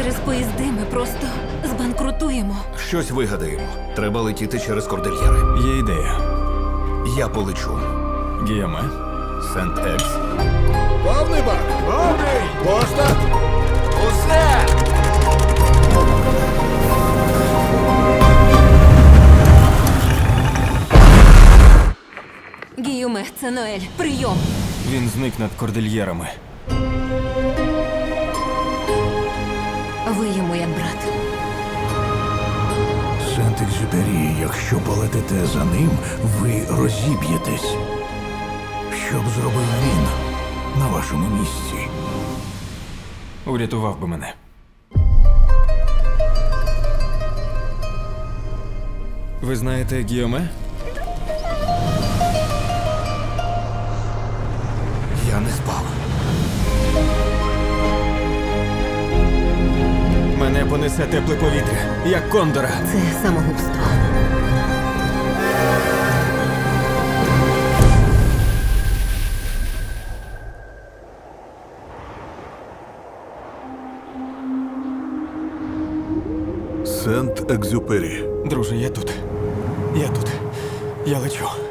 Через поїзди ми просто збанкрутуємо. Щось вигадаємо. Треба летіти через кордильєри. Є ідея. Я полечу. Гіоме. Сент Екс. Повний бак! Повний! Поста! Усе! Гіюме, це Ноель. Прийом. Він зник над кордильєрами. Ви йому як брат. Сент-Екзюпері, якщо полетите за ним, ви розіб'єтесь. Що б зробив він на вашому місці? Урятував би мене. Ви знаєте Гіоме? Мене понесе тепле повітря, як кондора. Це самогубство. Сент-Екзюпері. Друже, я тут. Я тут. Я лечу.